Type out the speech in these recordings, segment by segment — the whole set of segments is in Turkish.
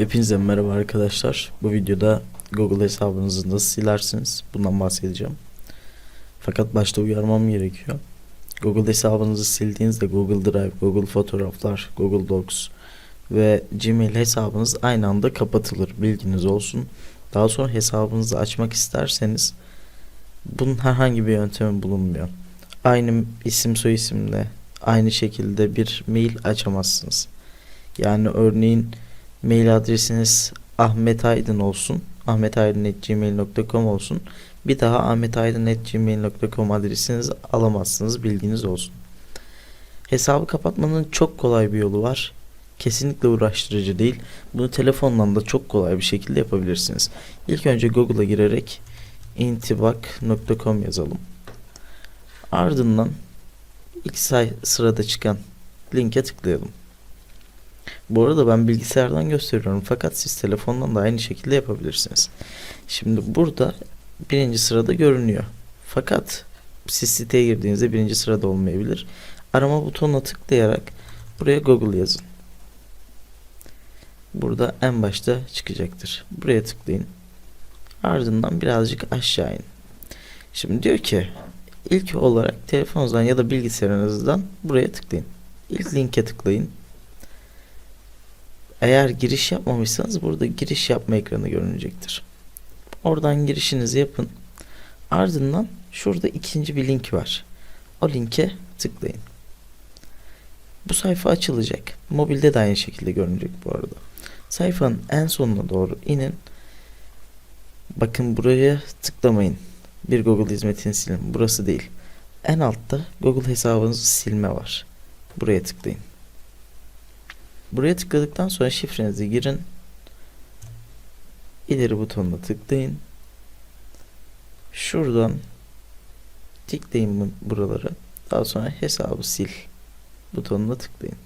Hepinize merhaba arkadaşlar. Bu videoda Google hesabınızı nasıl silersiniz bundan bahsedeceğim. Fakat başta uyarmam gerekiyor. Google hesabınızı sildiğinizde Google Drive, Google Fotoğraflar, Google Docs ve Gmail hesabınız aynı anda kapatılır. Bilginiz olsun. Daha sonra hesabınızı açmak isterseniz bunun herhangi bir yöntemi bulunmuyor. Aynı isim soy isimle aynı şekilde bir mail açamazsınız. Yani örneğin mail adresiniz Ahmet Aydın olsun. ahmetaydın.gmail.com olsun. Bir daha ahmetaydın.gmail.com adresinizi alamazsınız. Bilginiz olsun. Hesabı kapatmanın çok kolay bir yolu var. Kesinlikle uğraştırıcı değil. Bunu telefondan da çok kolay bir şekilde yapabilirsiniz. İlk önce Google'a girerek intibak.com yazalım. Ardından ilk say sırada çıkan linke tıklayalım. Bu arada ben bilgisayardan gösteriyorum fakat siz telefondan da aynı şekilde yapabilirsiniz. Şimdi burada birinci sırada görünüyor. Fakat siz siteye girdiğinizde birinci sırada olmayabilir. Arama butonuna tıklayarak buraya Google yazın. Burada en başta çıkacaktır. Buraya tıklayın. Ardından birazcık aşağı in. Şimdi diyor ki ilk olarak telefonunuzdan ya da bilgisayarınızdan buraya tıklayın. İlk linke tıklayın. Eğer giriş yapmamışsanız burada giriş yapma ekranı görünecektir. Oradan girişinizi yapın. Ardından şurada ikinci bir link var. O linke tıklayın. Bu sayfa açılacak. Mobilde de aynı şekilde görünecek bu arada. Sayfanın en sonuna doğru inin. Bakın buraya tıklamayın. Bir Google hizmetini silin. Burası değil. En altta Google hesabınızı silme var. Buraya tıklayın. Buraya tıkladıktan sonra şifrenizi girin. İleri butonuna tıklayın. Şuradan tıklayın bu- buraları. Daha sonra hesabı sil butonuna tıklayın.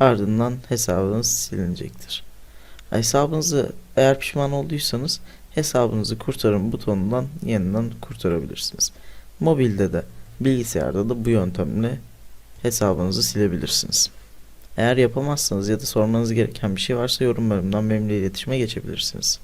Ardından hesabınız silinecektir. Hesabınızı eğer pişman olduysanız hesabınızı kurtarın butonundan yeniden kurtarabilirsiniz. Mobilde de bilgisayarda da bu yöntemle hesabınızı silebilirsiniz. Eğer yapamazsanız ya da sormanız gereken bir şey varsa yorum bölümünden benimle iletişime geçebilirsiniz.